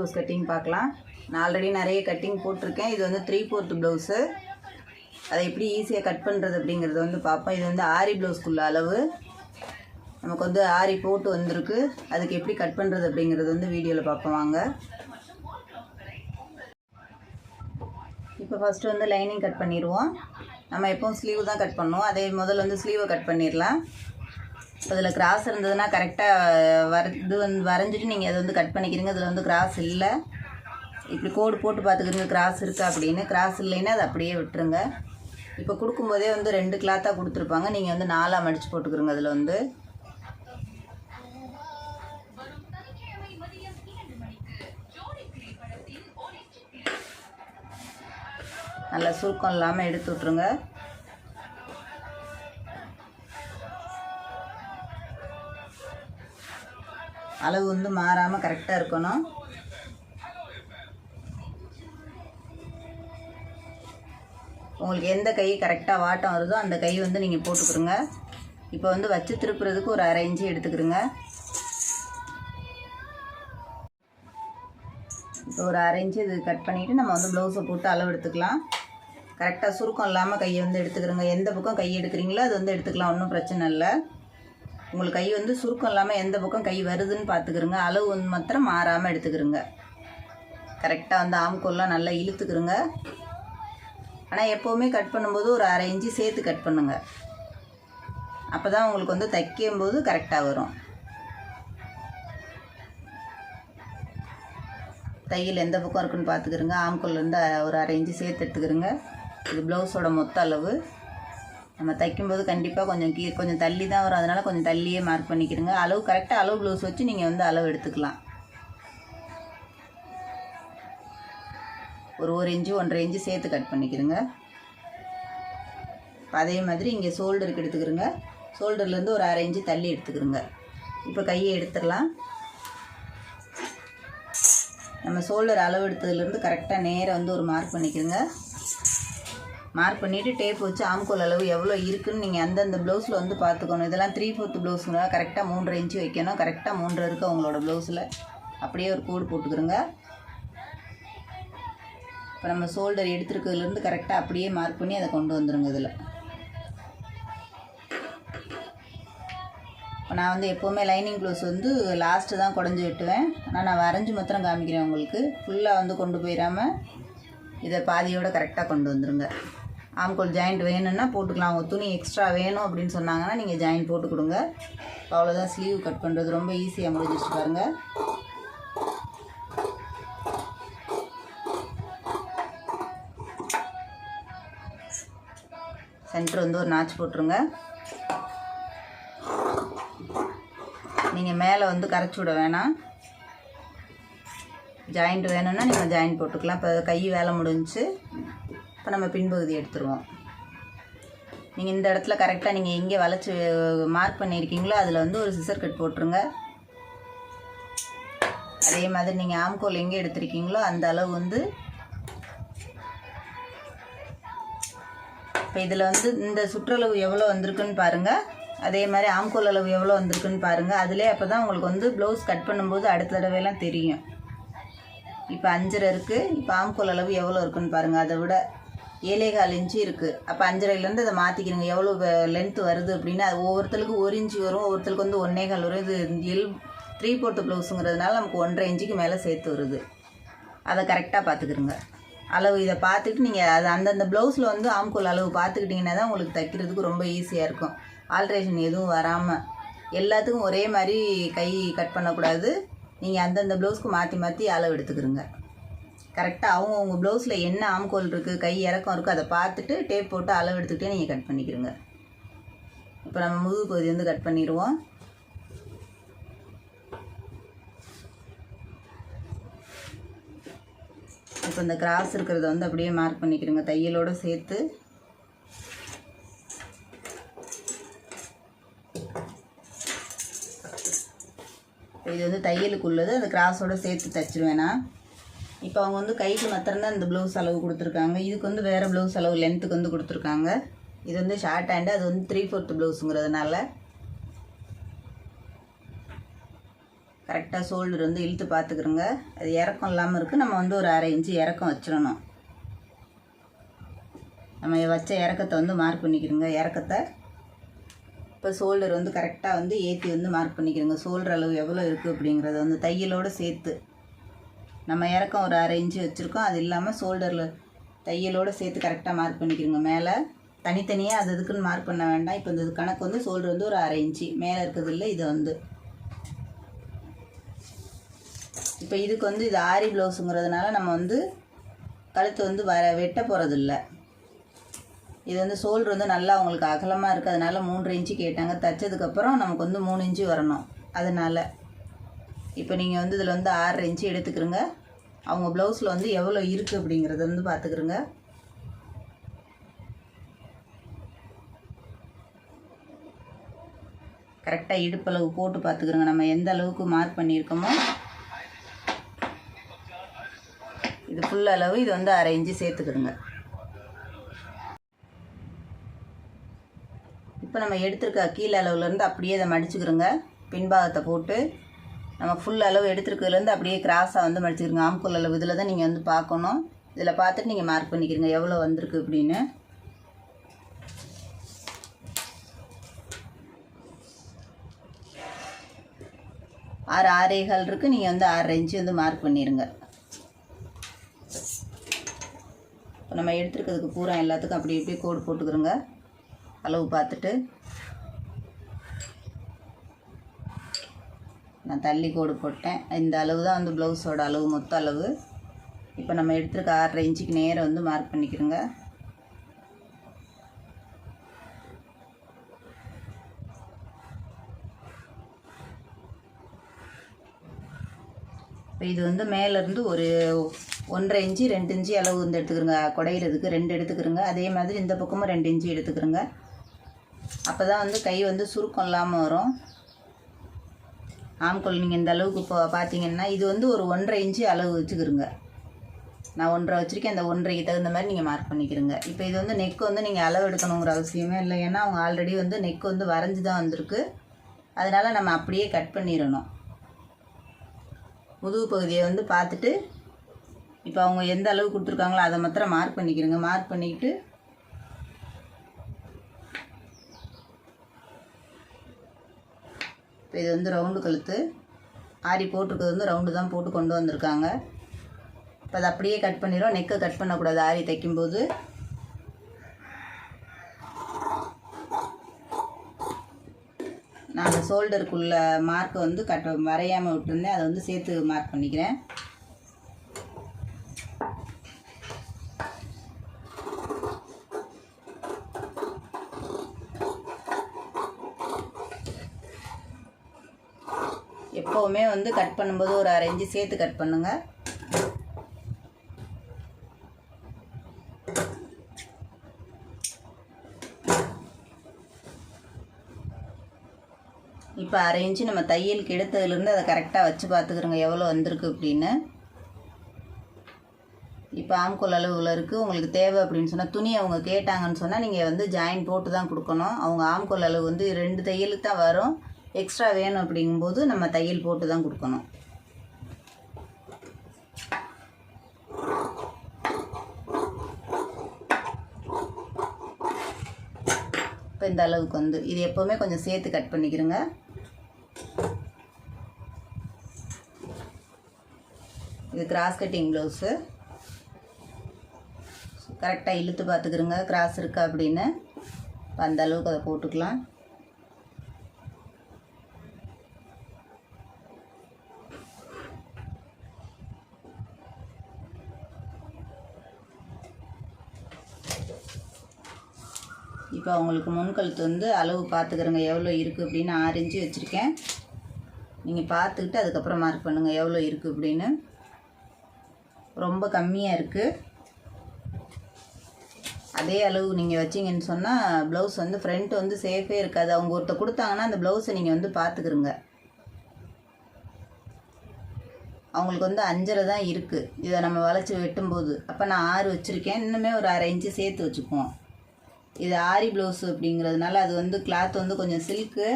Blouse cutting பார்க்கலாம். நான் already நிறைய கட்டிங் போட்டிருக்கேன். இது வந்து த்ரீ ஃபோர்த் ப்ளவுஸு அதை எப்படி ஈஸியாக கட் பண்ணுறது அப்படிங்கிறத வந்து பார்ப்போம். இது வந்து ஆரி ப்ளவுஸ்க்குள்ள அளவு. நமக்கு வந்து ஆரி போட்டு வந்திருக்கு. அதுக்கு எப்படி கட் பண்ணுறது அப்படிங்கிறது வந்து வீடியோவில் பார்ப்போம். வாங்க. இப்போ ஃபஸ்ட்டு வந்து லைனிங் கட் பண்ணிடுவோம். நம்ம எப்போவும் ஸ்லீவ் தான் கட் பண்ணுவோம். அதே முதல்ல வந்து ஸ்லீவை கட் பண்ணிடலாம். இப்போ இதில் கிராஸ் இருந்ததுன்னா கரெக்டாக வர இது வந்து வரைஞ்சிட்டு நீங்கள் அதை வந்து கட் பண்ணிக்கிறீங்க. இதில் வந்து கிராஸ் இல்லை. இப்படி கோடு போட்டு பார்த்துக்கிறீங்க கிராஸ் இருக்கா அப்படின்னு. கிராஸ் இல்லைன்னா அதை அப்படியே விட்டுருங்க. இப்போ கொடுக்கும்போதே வந்து ரெண்டு கிளாத்தாக கொடுத்துருப்பாங்க. நீங்கள் வந்து நாலாக மடித்து போட்டுக்கிறோங்க அதில் வந்து. நல்லா சுருக்கம் இல்லாமல் எடுத்து விட்ருங்க அளவு வந்து மாறாமல் கரெக்டாக இருக்கணும். உங்களுக்கு எந்த கை கரெக்டாக வாட்டம் வருதோ அந்த கை வந்து நீங்கள் போட்டுக்கிறோங்க இப்போ வந்து வச்சு திருப்புறதுக்கு ஒரு அரை இன்ச்சு எடுத்துக்கிறோங்க இப்போ ஒரு அரை இன்ச்சு இது கட் பண்ணிவிட்டு நம்ம வந்து ப்ளவுஸை போட்டு அளவு எடுத்துக்கலாம். கரெக்டாக சுருக்கம் இல்லாமல் கையை வந்து எடுத்துக்கிறோங்க எந்த பக்கம் கை எடுக்கிறீங்களோ அது வந்து எடுத்துக்கலாம். ஒன்றும் பிரச்சனை இல்லை. உங்களுக்கு கை வந்து சுருக்கம் இல்லாமல் எந்த பக்கம் கை வருதுன்னு பார்த்துக்கிறோங்க. அளவு வந்து மாத்திரம் மாறாமல் எடுத்துக்கிறோங்க. கரெக்டாக வந்து ஆம்கோல்லாம் நல்லா இழுத்துக்கிறோங்க. ஆனால் எப்போவுமே கட் பண்ணும்போது ஒரு அரை இன்ச்சு சேர்த்து கட் பண்ணுங்க. அப்போ தான் உங்களுக்கு வந்து தைக்கும்போது கரெக்டாக வரும். தையல் எந்த பக்கம் இருக்குன்னு பார்த்துக்கிறோங்க. ஆம்கோல்லேருந்து ஒரு அரை இன்ச்சு சேர்த்து எடுத்துக்கிறோங்க. இது ப்ளவுஸோட மொத்த அளவு. நம்ம தைக்கும்போது கண்டிப்பாக கொஞ்சம் கீ கொஞ்சம் தள்ளி தான் வரும். அதனால் கொஞ்சம் தள்ளியே மார்க் பண்ணிக்கிடுங்க. அளவு கரெக்டாக அளவு ப்ளவுஸ் வச்சு நீங்கள் வந்து அளவு எடுத்துக்கலாம். ஒரு ஒரு இன்ச்சு ஒன்றரை இன்ச்சு சேர்த்து கட் பண்ணிக்கிறங்க அதே மாதிரி இங்கே ஷோல்டருக்கு எடுத்துக்கிறோங்க ஷோல்டர்லேருந்து ஒரு அரை இன்ச்சு தள்ளி எடுத்துக்கிறோங்க இப்போ கையை எடுத்துடலாம். நம்ம ஷோல்டர் அளவு எடுத்ததுலேருந்து கரெக்டாக நேராக வந்து ஒரு மார்க் பண்ணிக்கிறோங்க மார்க் பண்ணிவிட்டு டேப் வச்சு ஆம்கோல் அளவு எவ்வளோ இருக்குதுன்னு நீங்கள் அந்தந்த ப்ளவுஸில் வந்து பார்த்துக்கணும் இதெல்லாம் த்ரீ ஃபோர்த் ப்ளவுஸுங்க கரெக்டாக மூன்றரை இன்ச்சு வைக்கணும். கரெக்டாக மூன்று இருக்குது உங்களோட ப்ளவுஸில் அப்படியே ஒரு கோடு போட்டுக்கிறோங்க. இப்போ நம்ம ஷோல்டர் எடுத்துருக்கிறதுலேருந்து கரெக்டாக அப்படியே மார்க் பண்ணி அதை கொண்டு வந்துடுங்க இதில். இப்போ நான் வந்து எப்போவுமே லைனிங் ப்ளவுஸ் வந்து லாஸ்ட்டு தான் குடஞ்சி வெட்டுவேன். ஆனால் நான் வரைஞ்சி மாத்திரம் காமிக்கிறேன் உங்களுக்கு. ஃபுல்லாக வந்து கொண்டு போயிடாமல் இதை பாதியோடு கரெக்டாக கொண்டு வந்துடுங்க ஆம்கோல் ஜாயிண்ட் வேணும்னா போட்டுக்கலாம். அவங்க துணி எக்ஸ்ட்ரா வேணும் அப்படின்னு சொன்னாங்கன்னா நீங்கள் ஜாயிண்ட் போட்டு கொடுங்க அவ்வளோதான் ஸ்லீவ் கட் பண்ணுறது ரொம்ப ஈஸியாக முடிஞ்சிச்சு பாருங்கள் சென்டர் வந்து ஒரு நாச்சு போட்டுருங்க. நீங்கள் மேலே வந்து கரைச்சி விட வேணாம். ஜாயிண்ட் வேணும்னா நீங்கள் ஜாயிண்ட் போட்டுக்கலாம். இப்போ கை வேலை முடிஞ்சுச்சு. இப்போ நம்ம பின்பகுதி எடுத்துருவோம். நீங்கள் இந்த இடத்துல கரெக்டாக நீங்கள் எங்கே வளைச்சி மார்க் பண்ணியிருக்கீங்களோ அதில் வந்து ஒரு சிசர் கட் போட்டுருங்க. அதே மாதிரி நீங்கள் ஆம்கோல் எங்கே எடுத்திருக்கீங்களோ அந்த அளவு வந்து இப்போ இதில் வந்து இந்த சுற்றளவு எவ்வளோ வந்திருக்குன்னு பாருங்கள் அதே மாதிரி ஆம்கோல் அளவு எவ்வளோ வந்திருக்குன்னு பாருங்கள் அதிலே அப்போ தான் உங்களுக்கு வந்து ப்ளவுஸ் கட் பண்ணும்போது அடுத்த தடவையெல்லாம் தெரியும். இப்போ அஞ்சரை இருக்குது இப்போ ஆம்கோல் அளவு எவ்வளோ இருக்குன்னு பாருங்கள் அதை விட ஏழே கால் இன்ச்சு இருக்குது அப்போ அஞ்சரைலேருந்து அதை மாற்றிக்கிறேங்க எவ்வளோ லென்த்து வருது அப்படின்னா அது ஒவ்வொருத்தருக்கு ஒரு இன்ச்சு வரும். ஒவ்வொருத்தருக்கு வந்து ஒன்றே கால் வரும். இது எல் த்ரீ போர்த்து ப்ளவுஸுங்கிறதுனால நமக்கு ஒன்றரை இன்ச்சுக்கு மேலே சேர்த்து வருது. அதை கரெக்டாக பார்த்துக்கிறோங்க அளவு இதை பார்த்துட்டு நீங்கள் அது அந்தந்த ப்ளவுஸில் வந்து ஆம்கோல் அளவு பார்த்துக்கிட்டிங்கன்னா தான் உங்களுக்கு தைக்கிறதுக்கு ரொம்ப ஈஸியாக இருக்கும். ஆல்ட்ரேஷன் எதுவும் வராமல் எல்லாத்துக்கும் ஒரே மாதிரி கை கட் பண்ணக்கூடாது. நீங்கள் அந்தந்த ப்ளவுஸ்க்கு மாற்றி மாற்றி அளவு எடுத்துக்கிறோங்க கரெக்டாக அவங்க உங்கள் ப்ளவுஸில் என்ன ஆம்கோல் இருக்குது கை இறக்கம் இருக்குது அதை பார்த்துட்டு டேப் போட்டு அளவு எடுத்துக்கிட்டே நீங்கள் கட் பண்ணிக்கிறோங்க இப்போ நம்ம முதுகு பகுதி வந்து கட் பண்ணிடுவோம். இப்போ இந்த கிராஸ் இருக்கிறத வந்து அப்படியே மார்க் பண்ணிக்கிறோங்க தையலோடு சேர்த்து. இது வந்து தையலுக்கு உள்ளது அந்த கிராஸோட சேர்த்து தைச்சிருவேன் நான். இப்போ அவங்க வந்து கைக்கு மாத்திரம்தான் இந்த ப்ளவுஸ் அளவு கொடுத்துருக்காங்க. இதுக்கு வந்து வேறு ப்ளவுஸ் அளவு லென்த்துக்கு வந்து கொடுத்துருக்காங்க. இது வந்து ஷார்ட் ஹேண்டு அது வந்து த்ரீ ஃபோர்த்து ப்ளவுஸுங்கிறதுனால கரெக்டாக ஷோல்டர் வந்து இழுத்து பார்த்துக்கிறோங்க. அது இறக்கம் இல்லாமல் இருக்குது நம்ம வந்து ஒரு அரை இன்ச்சு இறக்கம் வச்சிடணும். நம்ம வச்ச இறக்கத்தை வந்து மார்க் பண்ணிக்கிறோங்க. இறக்கத்தை இப்போ ஷோல்டர் வந்து கரெக்டாக வந்து ஏற்றி வந்து மார்க் பண்ணிக்கிறோங்க. ஷோல்டர் அளவு எவ்வளோ இருக்குது அப்படிங்கிறத வந்து தையலோடு சேர்த்து நம்ம இறக்கம் ஒரு அரை இன்ச்சு வச்சுருக்கோம். அது இல்லாமல் ஷோல்டரில் தையலோடு சேர்த்து கரெக்டாக மார்க் பண்ணிக்கிறோங்க மேலே தனித்தனியாக அது இதுக்குன்னு மார்க் பண்ண வேண்டாம். இப்போ இந்த கணக்கு வந்து ஷோல்டர் வந்து ஒரு அரை இன்ச்சு. மேலே இருக்கிறது இல்லை இது வந்து. இப்போ இதுக்கு வந்து இது ஆரி ப்ளவுஸுங்கிறதுனால நம்ம வந்து கழுத்து வந்து வர வெட்ட போகிறதில்ல இது வந்து ஷோல்டர் வந்து நல்லா அவங்களுக்கு அகலமாக இருக்குது அதனால மூன்று இன்ச்சு கேட்டாங்க. தைச்சதுக்கப்புறம் நமக்கு வந்து மூணு இன்ச்சு வரணும். அதனால் இப்போ நீங்கள் வந்து இதில் வந்து ஆறரை இன்ச்சு எடுத்துக்கிறோங்க. அவங்க ப்ளவுஸில் வந்து எவ்வளோ இருக்குது அப்படிங்கிறத வந்து பார்த்துக்கிறங்க கரெக்டாக இடுப்பளவு போட்டு பார்த்துக்கிறோங்க நம்ம எந்த அளவுக்கு மார்க் பண்ணியிருக்கோமோ. இது ஃபுல் அளவு இது வந்து அரை இன்ச்சு சேர்த்துக்கிறோங்க இப்போ நம்ம எடுத்திருக்க கீழே அளவுலேருந்து அப்படியே இதை மடிச்சுக்கிறோங்க. பின்பாகத்தை போட்டு நம்ம ஃபுல் அளவு எடுத்துருக்கிறதுலேருந்து அப்படியே கிராஸாக வந்து மடிச்சுக்கிறோங்க ஆம்கோல் அளவு இதில் தான் நீங்கள் வந்து பார்க்கணும். இதில் பார்த்துட்டு நீங்கள் மார்க் பண்ணிக்கிறீங்க எவ்வளோ வந்திருக்கு அப்படின்னு. ஆறு ஆறேகால் இருக்குது நீங்கள் வந்து ஆறரை இன்ச்சு வந்து மார்க் பண்ணிடுங்க இப்போ நம்ம எடுத்துருக்கிறதுக்கு பூரா எல்லாத்துக்கும் அப்படி இப்படி கோடு போட்டுக்கிறோங்க அளவு பார்த்துட்டு. நான் தள்ளி கோடு போட்டேன். இந்த அளவு தான் வந்து ப்ளவுஸோட அளவு மொத்த அளவு. இப்போ நம்ம எடுத்துருக்க ஆறரை இன்ச்சுக்கு நேரம் வந்து மார்க் பண்ணிக்கிறோங்க. இப்போ இது வந்து மேலேருந்து ஒரு ஒன்றரை இன்ச்சு ரெண்டு இன்ச்சு அளவு வந்து எடுத்துக்கிறோங்க. குடையிறதுக்கு ரெண்டு எடுத்துக்கிறோங்க. அதே மாதிரி இந்த பக்கமும் ரெண்டு இன்ச்சு எடுத்துக்கிறோங்க. அப்போ தான் வந்து கை வந்து சுருக்கம் இல்லாமல் வரும். ஆம்கோல் நீங்கள் இந்த அளவுக்கு இப்போ பார்த்தீங்கன்னா இது வந்து ஒரு ஒன்றரை இன்ச்சு அளவு வச்சுக்கிறோங்க நான் ஒன்றரை வச்சுருக்கேன். அந்த ஒன்றரைக்கு தகுந்த மாதிரி நீங்கள் மார்க் பண்ணிக்கிறோங்க இப்போ இது வந்து நெக் வந்து நீங்கள் அளவு எடுக்கணுங்கிற அவசியமே இல்லை. ஏன்னா அவங்க ஆல்ரெடி வந்து நெக் வந்து வரைஞ்சி தான் வந்திருக்கு. அதனால் நம்ம அப்படியே கட் பண்ணிடணும். முதுகு பகுதியை வந்து பார்த்துட்டு இப்போ அவங்க எந்த அளவு கொடுத்துருக்காங்களோ அதை மாத்திரம் மார்க் பண்ணிக்கிறோங்க மார்க் பண்ணிக்கிட்டு இப்போ இது வந்து ரவுண்டு கழுத்து. ஆரி போட்டிருக்கிறது வந்து ரவுண்டு தான் போட்டு கொண்டு வந்திருக்காங்க. இப்போ அதை அப்படியே கட் பண்ணிடும் நெக்கை கட் பண்ணக்கூடாது. ஆரி தைக்கும்போது. நான் அந்த ஷோல்டருக்குள்ள மார்க்கை வந்து கட் வரையாமல் விட்டுருந்தேன். அதை வந்து சேர்த்து மார்க் பண்ணிக்கிறேன். எப்போவுமே வந்து கட் பண்ணும்போது ஒரு அரை சேர்த்து கட் பண்ணுங்க. இப்போ அரை இன்ச்சு நம்ம தையலுக்கு எடுத்ததுலேருந்து அதை கரெக்டாக வச்சு பார்த்துக்கிறோங்க எவ்வளோ வந்திருக்கு அப்படின்னு. இப்போ ஆம்கோல் அளவில் இருக்குது உங்களுக்கு தேவை அப்படின்னு சொன்னால் துணி அவங்க கேட்டாங்கன்னு சொன்னால் நீங்கள் வந்து ஜாயின் போட்டு தான் கொடுக்கணும். அவங்க ஆம்கோல் அளவு வந்து ரெண்டு தையலுக்கு தான் வரும். எக்ஸ்ட்ரா வேணும் அப்படிங்கும்போது நம்ம தையல் போட்டு தான் கொடுக்கணும். இப்போ இந்த அளவுக்கு வந்து இது எப்போவுமே கொஞ்சம் சேர்த்து கட் பண்ணிக்கிறோங்க. இது கிராஸ் கட்டிங் ப்ளவுஸு கரெக்டாக இழுத்து பார்த்துக்கிறோங்க. கிராஸ் இருக்கா அப்படின்னு. இப்போ அந்த அளவுக்கு அதை போட்டுக்கலாம். இப்போ அவங்களுக்கு முன்கழுத்து வந்து அளவு பார்த்துக்கிறேங்க. எவ்வளோ இருக்குது அப்படின்னு ஆறு இன்ச்சு வச்சுருக்கேன். நீங்கள் பார்த்துக்கிட்டு அதுக்கப்புறம் மார்க் பண்ணுங்கள் எவ்வளோ இருக்குது அப்படின்னு. ரொம்ப கம்மியாக இருக்குது அதே அளவு நீங்கள் வச்சிங்கன்னு சொன்னால் ப்ளவுஸ் வந்து ஃப்ரண்ட் வந்து சேஃபே இருக்காது. அவங்க ஒருத்த கொடுத்தாங்கன்னா அந்த ப்ளவுஸை நீங்கள் வந்து பார்த்துக்குருங்க. அவங்களுக்கு வந்து அஞ்சரை தான் இருக்குது இதை நம்ம வளைச்சி வெட்டும்போது. அப்போ நான் ஆறு வச்சுருக்கேன். இன்னுமே ஒரு அரை இன்ச்சு சேர்த்து வச்சுக்குவோம். இது ஆரி ப்ளவுஸ் அப்படிங்கிறதுனால அது வந்து கிளாத் வந்து கொஞ்சம் சில்க்கு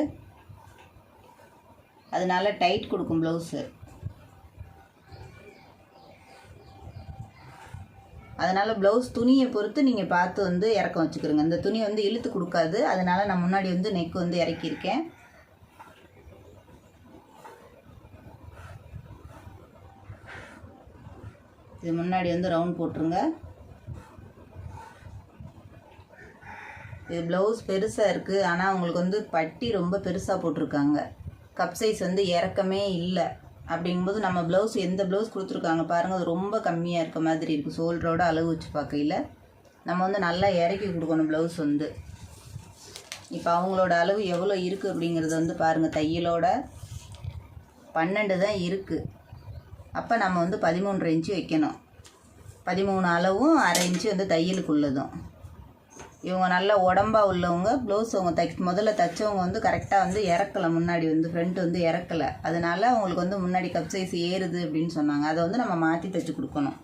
அதனால டைட் கொடுக்கும் ப்ளவுஸு அதனால் ப்ளவுஸ் துணியை பொறுத்து நீங்கள் பார்த்து வந்து இறக்கம் வச்சுக்கிறோங்க இந்த துணி வந்து இழுத்து கொடுக்காது. அதனால் நான் முன்னாடி வந்து நெக் வந்து இறக்கியிருக்கேன். இது முன்னாடி வந்து ரவுண்ட் போட்டுருங்க. இது ப்ளவுஸ் பெருசாக இருக்குது ஆனால் அவங்களுக்கு வந்து பட்டி ரொம்ப பெருசாக போட்டிருக்காங்க. கப் சைஸ் வந்து இறக்கமே இல்லை. அப்படிங்கும்போது நம்ம ப்ளவுஸ் எந்த ப்ளவுஸ் கொடுத்துருக்காங்க பாருங்கள் அது ரொம்ப கம்மியாக இருக்க மாதிரி இருக்குது ஷோல்டரோட அளவு வச்சு பார்க்கையில். நம்ம வந்து நல்லா இறக்கி கொடுக்கணும் ப்ளவுஸ் வந்து. இப்போ அவங்களோட அளவு எவ்வளோ இருக்குது அப்படிங்கிறது வந்து பாருங்கள் தையலோட பன்னெண்டு தான் இருக்குது அப்போ நம்ம வந்து பதிமூன்றரை இன்ச்சு வைக்கணும். பதிமூணு அளவும் அரை இன்ச்சு வந்து தையலுக்குள்ளதும். இவங்க நல்ல உடம்பாக உள்ளவங்க ப்ளவுஸ் அவங்க தைக் முதல்ல தைச்சவங்க வந்து கரெக்டாக வந்து இறக்கலை முன்னாடி வந்து ஃப்ரண்ட் வந்து இறக்கலை. அதனால அவங்களுக்கு வந்து முன்னாடி கப் சைஸ் ஏறுது அப்படின்னு சொன்னாங்க. அதை வந்து நம்ம மாற்றி தைச்சி கொடுக்கணும்.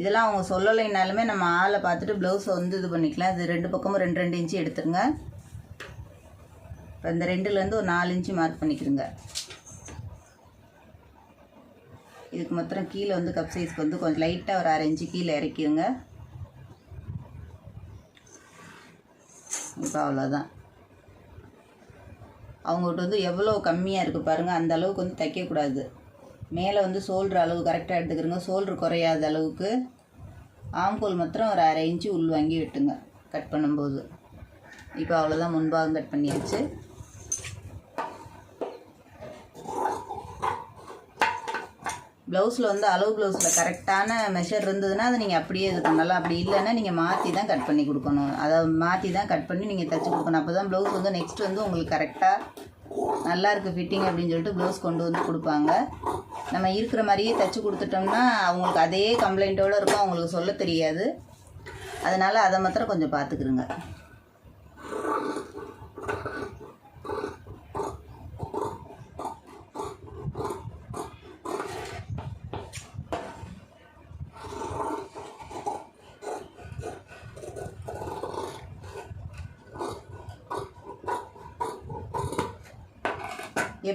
இதெல்லாம் அவங்க சொல்லலைனாலுமே நம்ம ஆளை பார்த்துட்டு ப்ளவுஸை வந்து இது பண்ணிக்கலாம். இது ரெண்டு பக்கமும் ரெண்டு ரெண்டு இன்ச்சு எடுத்துருங்க. இப்போ இந்த ரெண்டுலேருந்து ஒரு நாலு இன்ச்சு மார்க் பண்ணிக்கிறோங்க இதுக்கு மாத்திரம் கீழே வந்து கப் சைஸ்க்கு வந்து கொஞ்சம் லைட்டாக ஒரு அரை இன்ச்சு கீழே இறக்கிடுங்க. இப்போ அவ்வளோதான் அவங்ககிட்ட வந்து எவ்வளோ கம்மியாக இருக்குது பாருங்கள் அந்த அளவுக்கு வந்து தைக்கக்கூடாது. மேலே வந்து சோல்ட்ரு அளவு கரெக்டாக எடுத்துக்கிறோங்க சோல்ட்ரு குறையாத அளவுக்கு ஆம்கோல் மாத்திரம் ஒரு அரை இன்ச்சு உள் வாங்கி வெட்டுங்க கட் பண்ணும்போது. இப்போ அவ்வளோதான் முன்பாகம் கட் பண்ணியாச்சு. ப்ளவுஸில் வந்து அளவு ப்ளவுஸில் கரெக்டான மெஷர் இருந்ததுன்னா அதை நீங்கள் அப்படியே இது பண்ணலாம். அப்படி இல்லைன்னா நீங்கள் மாற்றி தான் கட் பண்ணி கொடுக்கணும். அதை மாற்றி தான் கட் பண்ணி நீங்கள் தைச்சி கொடுக்கணும். அப்போ தான் ப்ளவுஸ் வந்து நெக்ஸ்ட் வந்து உங்களுக்கு கரெக்டாக நல்லா இருக்குது ஃபிட்டிங் அப்படின்னு சொல்லிட்டு ப்ளவுஸ் கொண்டு வந்து கொடுப்பாங்க. நம்ம இருக்கிற மாதிரியே தைச்சி கொடுத்துட்டோம்னா அவங்களுக்கு அதே கம்ப்ளைண்ட்டோடு இருக்கும். அவங்களுக்கு சொல்ல தெரியாது. அதனால் அதை மாத்திரம் கொஞ்சம் பார்த்துக்குருங்க.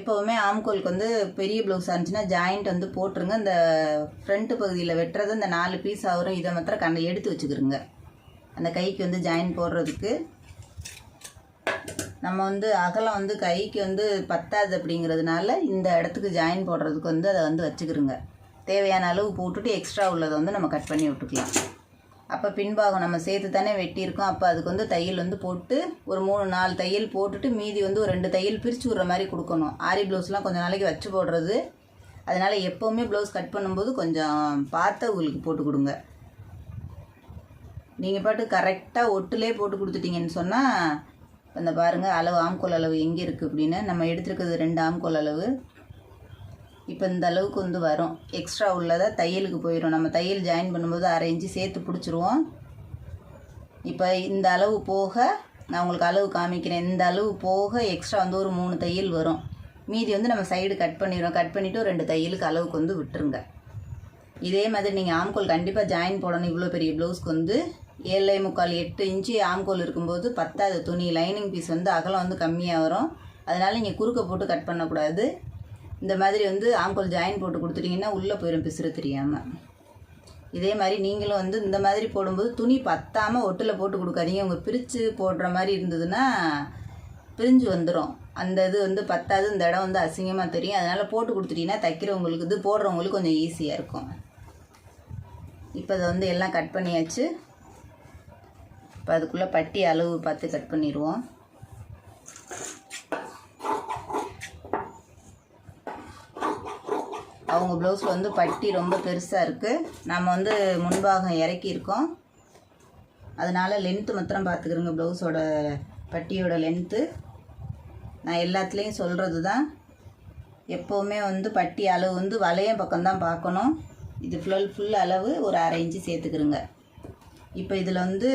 எப்போவுமே ஆம்கோலுக்கு வந்து பெரிய ப்ளவுஸாக இருந்துச்சுன்னா ஜாயிண்ட் வந்து போட்டுருங்க. இந்த ஃப்ரண்ட் பகுதியில் வெட்டுறது இந்த நாலு பீஸ் ஆகும் இதை மாத்திரம் கண்ணை எடுத்து வச்சுக்கிறோங்க அந்த கைக்கு வந்து ஜாயின் போடுறதுக்கு. நம்ம வந்து அகலம் வந்து கைக்கு வந்து பத்தாது அப்படிங்கிறதுனால இந்த இடத்துக்கு ஜாயின் போடுறதுக்கு வந்து அதை வந்து வச்சுக்கிறோங்க தேவையான அளவு போட்டுட்டு எக்ஸ்ட்ரா உள்ளதை வந்து நம்ம கட் பண்ணி விட்டுக்கலாம். அப்போ பின்பாகம் நம்ம சேர்த்து தானே வெட்டியிருக்கோம். அப்போ அதுக்கு வந்து தையல் வந்து போட்டு ஒரு மூணு நாலு தையல் போட்டுட்டு மீதி வந்து ஒரு ரெண்டு தையல் பிரித்து விட்ற மாதிரி கொடுக்கணும். ஆரி ப்ளவுஸ்லாம் கொஞ்சம் நாளைக்கு வச்சு போடுறது. அதனால் எப்போவுமே ப்ளவுஸ் கட் பண்ணும்போது கொஞ்சம் பார்த்து உங்களுக்கு போட்டு கொடுங்க. நீங்கள் பாட்டு கரெக்டாக ஒட்டுலே போட்டு கொடுத்துட்டீங்கன்னு சொன்னால் இந்த பாருங்கள் அளவு ஆம்கோல் அளவு எங்கே இருக்குது அப்படின்னு நம்ம எடுத்துருக்கிறது ரெண்டு ஆம்கோல் அளவு. இப்போ இந்த அளவுக்கு வந்து வரும். எக்ஸ்ட்ரா உள்ளதை தையலுக்கு போயிடும் நம்ம தையல் ஜாயின் பண்ணும்போது அரை இன்ச்சு சேர்த்து பிடிச்சிருவோம். இப்போ இந்த அளவு போக நான் உங்களுக்கு அளவு காமிக்கிறேன். இந்த அளவு போக எக்ஸ்ட்ரா வந்து ஒரு மூணு தையல் வரும். மீதி வந்து நம்ம சைடு கட் பண்ணிடுவோம் கட் பண்ணிவிட்டு ரெண்டு தையலுக்கு அளவுக்கு வந்து விட்டுருங்க. இதே மாதிரி நீங்கள் ஆம்கோல் கண்டிப்பாக ஜாயின் போடணும். இவ்வளோ பெரிய ப்ளவுஸ்க்கு வந்து ஏழை முக்கால் எட்டு இன்ச்சு ஆம்கோல் இருக்கும்போது பத்தாது. துணி லைனிங் பீஸ் வந்து அகலம் வந்து கம்மியாக வரும். அதனால் நீங்கள் குறுக்க போட்டு கட் பண்ணக்கூடாது. இந்த மாதிரி வந்து ஆம்கோல் ஜாயின் போட்டு கொடுத்துட்டிங்கன்னா உள்ளே போயிடும் பிசுறு தெரியாமல் இதே மாதிரி நீங்களும் வந்து இந்த மாதிரி போடும்போது துணி பத்தாமல் ஒட்டில் போட்டு கொடுக்காதீங்க. உங்கள் பிரித்து போடுற மாதிரி இருந்ததுன்னா பிரிஞ்சு வந்துடும் அந்த இது வந்து பத்தாது இந்த இடம் வந்து அசிங்கமாக தெரியும். அதனால் போட்டு கொடுத்துட்டிங்கன்னா தைக்கிறவங்களுக்கு இது போடுறவங்களுக்கு கொஞ்சம் ஈஸியாக இருக்கும். இப்போ அதை வந்து எல்லாம் கட் பண்ணியாச்சு. இப்போ அதுக்குள்ளே பட்டி அளவு பார்த்து கட் பண்ணிடுவோம். அவங்க ப்ளவுஸ் வந்து பட்டி ரொம்ப பெருசாக இருக்குது நம்ம வந்து முன்பாகம் இறக்கியிருக்கோம். அதனால் லென்த்து மாத்திரம் பார்த்துக்கிறோங்க ப்ளவுஸோட பட்டியோட லென்த்து நான் எல்லாத்துலேயும் சொல்கிறது தான் எப்போவுமே வந்து பட்டி அளவு வந்து வளையம் பக்கம்தான் பார்க்கணும். இது ஃபுல் ஃபுல் அளவு ஒரு அரை இன்ச்சு சேர்த்துக்கிறோங்க. இப்போ இதில் வந்து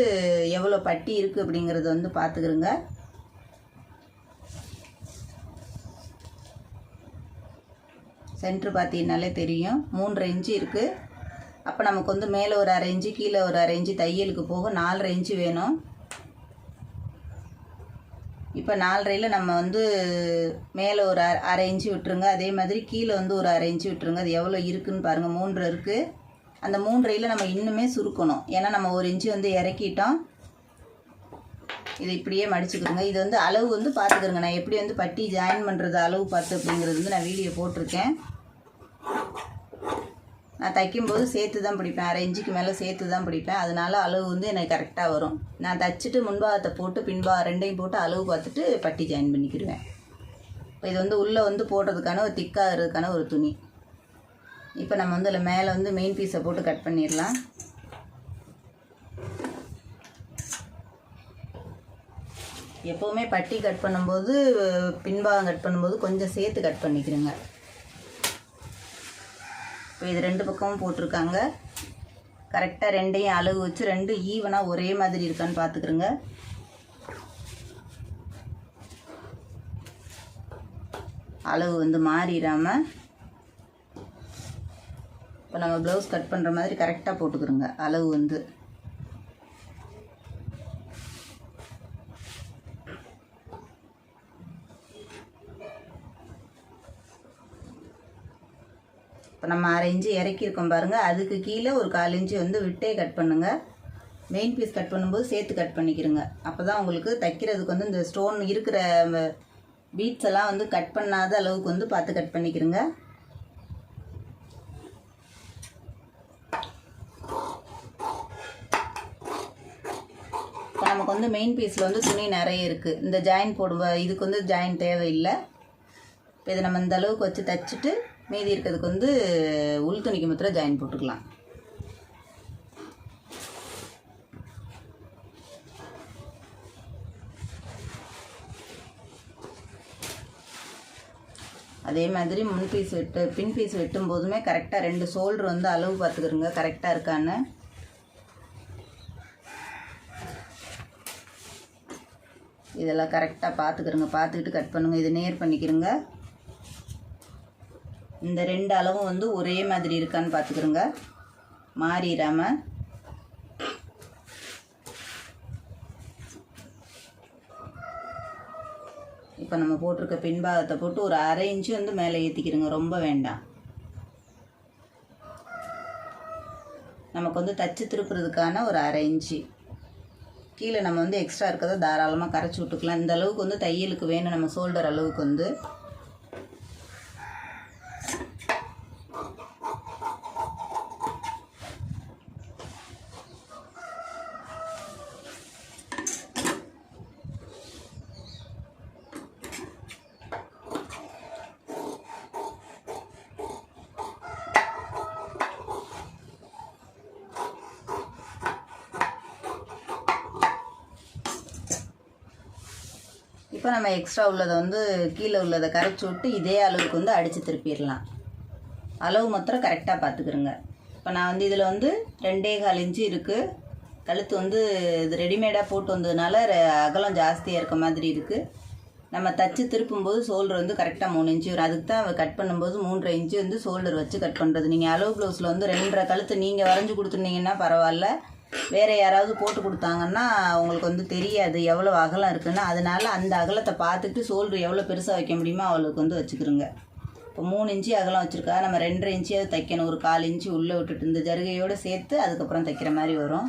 எவ்வளோ பட்டி இருக்குது அப்படிங்கிறத வந்து பார்த்துக்கிறோங்க சென்ட்ரு பார்த்தீங்கனாலே தெரியும். மூன்று இன்ச்சு இருக்குது அப்போ நமக்கு வந்து மேலே ஒரு அரை இன்ச்சு கீழே ஒரு அரை இன்ச்சு தையலுக்கு போக நாலரை இன்ச்சு வேணும். இப்போ நாலரையில் நம்ம வந்து மேலே ஒரு அரை அரை இன்ச்சு விட்டுருங்க. அதே மாதிரி கீழே வந்து ஒரு அரை இன்ச்சு விட்டுருங்க. அது எவ்வளோ இருக்குன்னு பாருங்கள் மூன்று இருக்குது அந்த மூன்றரையில் நம்ம இன்னுமே சுருக்கணும். ஏன்னா நம்ம ஒரு இன்ச்சு வந்து இறக்கிட்டோம். இதை இப்படியே மடிச்சுக்கிறோங்க இது வந்து அளவு வந்து பார்த்துக்கிறோங்க நான் எப்படி வந்து பட்டி ஜாயின் பண்ணுறது அளவு பார்த்து அப்படிங்கிறது வந்து நான் வீடியோ போட்டிருக்கேன். நான் தைக்கும்போது சேர்த்து தான் பிடிப்பேன். அரை இன்ச்சுக்கு மேலே சேர்த்து தான் பிடிப்பேன். அதனால அளவு வந்து எனக்கு கரெக்டாக வரும். நான் தைச்சிட்டு முன்பாகத்தை போட்டு பின்பாக ரெண்டையும் போட்டு அளவு பார்த்துட்டு பட்டி ஜாயின் பண்ணிக்கிடுவேன். இப்போ இது வந்து உள்ளே வந்து போடுறதுக்கான ஒரு திக்காகிறதுக்கான ஒரு துணி. இப்போ நம்ம வந்து அதில் மேலே வந்து மெயின் பீஸை போட்டு கட் பண்ணிடலாம். எப்போவுமே பட்டி கட் பண்ணும்போது பின்பாகம் கட் பண்ணும்போது கொஞ்சம் சேர்த்து கட் பண்ணிக்கிறேங்க. இப்போ இது ரெண்டு பக்கமும் போட்டிருக்காங்க. கரெக்டாக ரெண்டையும் அளவு வச்சு ரெண்டு ஈவனாக ஒரே மாதிரி இருக்கான்னு பார்த்துக்குறேங்க அளவு வந்து மாறிடாமல் இப்போ நம்ம ப்ளவுஸ் கட் பண்ணுற மாதிரி கரெக்டாக போட்டுக்கிறோங்க. அளவு வந்து. நம்ம அரை இன்ச்சு இறக்கியிருக்கோம் பாருங்கள் அதுக்கு கீழே ஒரு கால் இன்ச்சு வந்து விட்டே கட் பண்ணுங்கள் மெயின் பீஸ் கட் பண்ணும்போது சேர்த்து கட் பண்ணிக்கிறோங்க அப்போ தான் உங்களுக்கு தைக்கிறதுக்கு வந்து இந்த ஸ்டோன் இருக்கிற பீட்ஸ் எல்லாம் வந்து கட் பண்ணாத அளவுக்கு வந்து பார்த்து கட் பண்ணிக்கிறோங்க நமக்கு வந்து மெயின் பீஸில் வந்து துணி நிறைய இருக்குது இந்த ஜாயின் போடுவ இதுக்கு வந்து ஜாயின் தேவையில்லை. இப்போ இதை நம்ம இந்த அளவுக்கு வச்சு தைச்சிட்டு மீதி இருக்கிறதுக்கு வந்து உள் துணிக்கு மாத்திரம் ஜாயின் போட்டுக்கலாம். அதே மாதிரி முன் பீஸ் வெட்டு பின் பீஸ் வெட்டும் போதுமே கரெக்டாக ரெண்டு ஷோல்டர் வந்து அளவு பார்த்துக்கிறோங்க கரெக்டாக இருக்கான்னு. இதெல்லாம் கரெக்டாக பார்த்துக்கிறோங்க பார்த்துக்கிட்டு கட் பண்ணுங்கள் இது நேர் பண்ணிக்கிறோங்க இந்த ரெண்டு அளவும் வந்து ஒரே மாதிரி இருக்கான்னு பார்த்துக்கிறோங்க. மாறிடாமல் இப்போ நம்ம போட்டிருக்க பின்பாகத்தை போட்டு ஒரு அரை இன்ச்சு வந்து மேலே ஏற்றிக்கிறோங்க ரொம்ப வேண்டாம். நமக்கு வந்து தச்சு திருப்புறதுக்கான ஒரு அரை இன்ச்சு. கீழே நம்ம வந்து எக்ஸ்ட்ரா இருக்கிறத தாராளமாக கரைச்சி விட்டுக்கலாம். இந்த அளவுக்கு வந்து தையலுக்கு வேணும் நம்ம ஷோல்டர் அளவுக்கு வந்து. இப்போ நம்ம எக்ஸ்ட்ரா உள்ளதை வந்து கீழே உள்ளதை கரைச்சி விட்டு இதே அளவுக்கு வந்து அடித்து திருப்பிடலாம். அளவு மாத்திரம் கரெக்டாக பார்த்துக்கிறோங்க. இப்போ நான் வந்து இதில் வந்து ரெண்டே கால் இன்ச்சு இருக்குது கழுத்து வந்து இது ரெடிமேடாக போட்டு வந்ததுனால அகலம் ஜாஸ்தியாக இருக்க மாதிரி இருக்குது நம்ம தச்சு திருப்பும்போது ஷோல்டர் வந்து கரெக்டாக மூணு இன்ச்சு வரும். அதுக்கு தான் கட் பண்ணும்போது மூன்றரை இன்ச்சு வந்து ஷோல்டர் வச்சு கட் பண்ணுறது நீங்கள் அளவு ப்ளவுஸில் வந்து ரெண்டரை கழுத்து நீங்கள் வரைஞ்சி கொடுத்துருந்தீங்கன்னா பரவாயில்ல. வேறு யாராவது போட்டு கொடுத்தாங்கன்னா உங்களுக்கு வந்து தெரியாது எவ்வளோ அகலம் இருக்குன்னு. அதனால அந்த அகலத்தை பார்த்துட்டு சோல்டு எவ்வளோ பெருசாக வைக்க முடியுமோ அவளுக்கு வந்து வச்சுக்கிறோங்க இப்போ மூணு இன்ச்சு அகலம் வச்சுருக்கா. நம்ம ரெண்டரை இன்ச்சியாவது தைக்கணும். ஒரு கால் இன்ச்சு உள்ளே விட்டுட்டு இந்த ஜருகையோடு சேர்த்து அதுக்கப்புறம் தைக்கிற மாதிரி வரும்.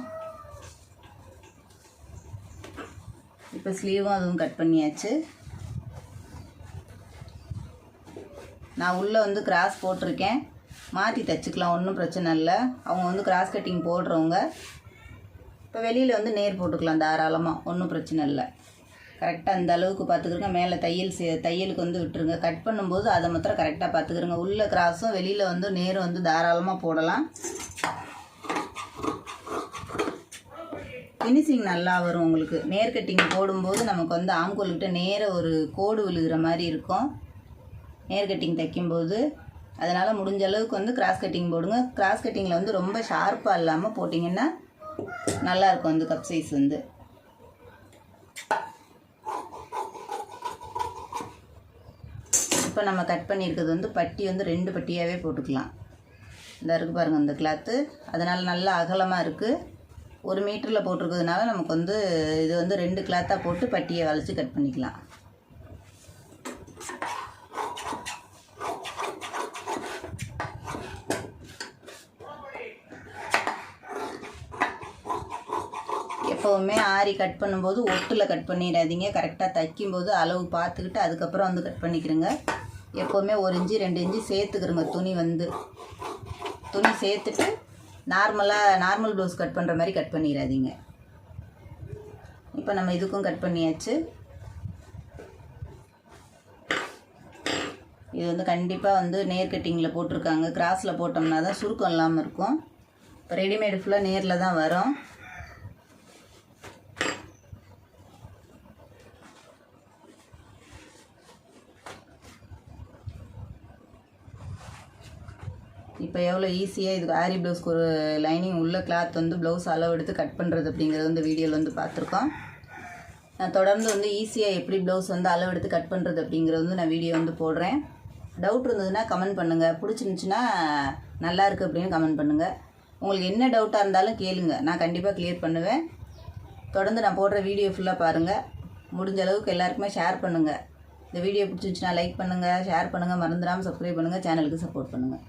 இப்போ ஸ்லீவும் அதுவும் கட் பண்ணியாச்சு. நான் உள்ளே வந்து கிராஸ் போட்டிருக்கேன். மாற்றி தைச்சிக்கலாம். ஒன்றும் பிரச்சனை இல்லை. அவங்க வந்து கிராஸ் கட்டிங் போடுறவங்க. இப்போ வெளியில் வந்து நேர் போட்டுக்கலாம் தாராளமாக ஒன்றும் பிரச்சனை இல்லை. கரெக்டாக அந்த அளவுக்கு பார்த்துக்கிறங்க மேலே தையல் சே தையலுக்கு வந்து விட்டுருங்க. கட் பண்ணும்போது அதை மாத்திரம் கரெக்டாக பார்த்துக்கிறங்க உள்ள கிராஸும் வெளியில் வந்து நேரும் வந்து தாராளமாக போடலாம். ஃபினிஷிங் நல்லா வரும் உங்களுக்கு. நேர் கட்டிங் போடும்போது நமக்கு வந்து ஆம்கோல்கிட்ட நேர ஒரு கோடு விழுகிற மாதிரி இருக்கும். நேர் கட்டிங் தைக்கும்போது. அதனால் முடிஞ்ச அளவுக்கு வந்து கிராஸ் கட்டிங் போடுங்க. கிராஸ் கட்டிங்கில் வந்து ரொம்ப ஷார்ப்பாக இல்லாமல் போட்டிங்கன்னா நல்லாயிருக்கும் வந்து கப் சைஸ் வந்து. இப்போ நம்ம கட் பண்ணியிருக்கிறது வந்து பட்டி வந்து ரெண்டு பட்டியாகவே போட்டுக்கலாம். இந்த இருக்கு பாருங்கள் இந்த கிளாத்து. அதனால் நல்லா அகலமாக இருக்குது ஒரு மீட்டரில் போட்டிருக்கிறதுனால நமக்கு வந்து இது வந்து ரெண்டு கிளாத்தாக போட்டு பட்டியை வளைச்சி கட் பண்ணிக்கலாம். எப்போவுமே ஆரி கட் பண்ணும்போது ஒட்டில் கட் பண்ணிடாதீங்க. கரெக்டாக தைக்கும்போது அளவு பார்த்துக்கிட்டு அதுக்கப்புறம் வந்து கட் பண்ணிக்கிறங்க. எப்போவுமே ஒரு இன்ச்சு ரெண்டு இன்ச்சு சேர்த்துக்கிறோங்க. துணி வந்து துணி சேர்த்துட்டு நார்மலாக நார்மல் ப்ளவுஸ் கட் பண்ணுற மாதிரி கட் பண்ணிடாதீங்க. இப்போ நம்ம இதுக்கும் கட் பண்ணியாச்சு. இது வந்து கண்டிப்பாக வந்து நேர் கட்டிங்கில் போட்டிருக்காங்க. கிராஸில் போட்டோம்னா தான் சுருக்கம் இல்லாமல் இருக்கும். இப்போ ரெடிமேடு ஃபுல்லாக நேரில் தான் வரும். இப்போ எவ்வளோ ஈஸியாக இது ஆரி ப்ளவுஸ்க்கு ஒரு லைனிங் உள்ள கிளாத் வந்து ப்ளவுஸ் அளவு எடுத்து கட் பண்ணுறது அப்படிங்கிறது வந்து வீடியோவில் வந்து பார்த்துருக்கோம். நான் தொடர்ந்து வந்து ஈஸியாக எப்படி ப்ளவுஸ் வந்து அளவு எடுத்து கட் பண்ணுறது அப்படிங்கிறது வந்து நான் வீடியோ வந்து போடுறேன். டவுட் இருந்ததுன்னா கமெண்ட் பண்ணுங்கள் பிடிச்சிருந்துச்சின்னா நல்லா இருக்குது அப்படின்னு கமெண்ட் பண்ணுங்கள் உங்களுக்கு என்ன டவுட்டாக இருந்தாலும் கேளுங்க. நான் கண்டிப்பாக க்ளியர் பண்ணுவேன். தொடர்ந்து நான் போடுற வீடியோ ஃபுல்லாக பாருங்கள் முடிஞ்ச அளவுக்கு எல்லாருக்குமே ஷேர் பண்ணுங்கள் இந்த வீடியோ பிடிச்சிருந்துச்சுன்னா லைக் பண்ணுங்கள் ஷேர் பண்ணுங்கள் மறந்துடாமல் சப்ஸ்கிரைப் பண்ணுங்கள் சேனலுக்கு சப்போர்ட் பண்ணுங்கள்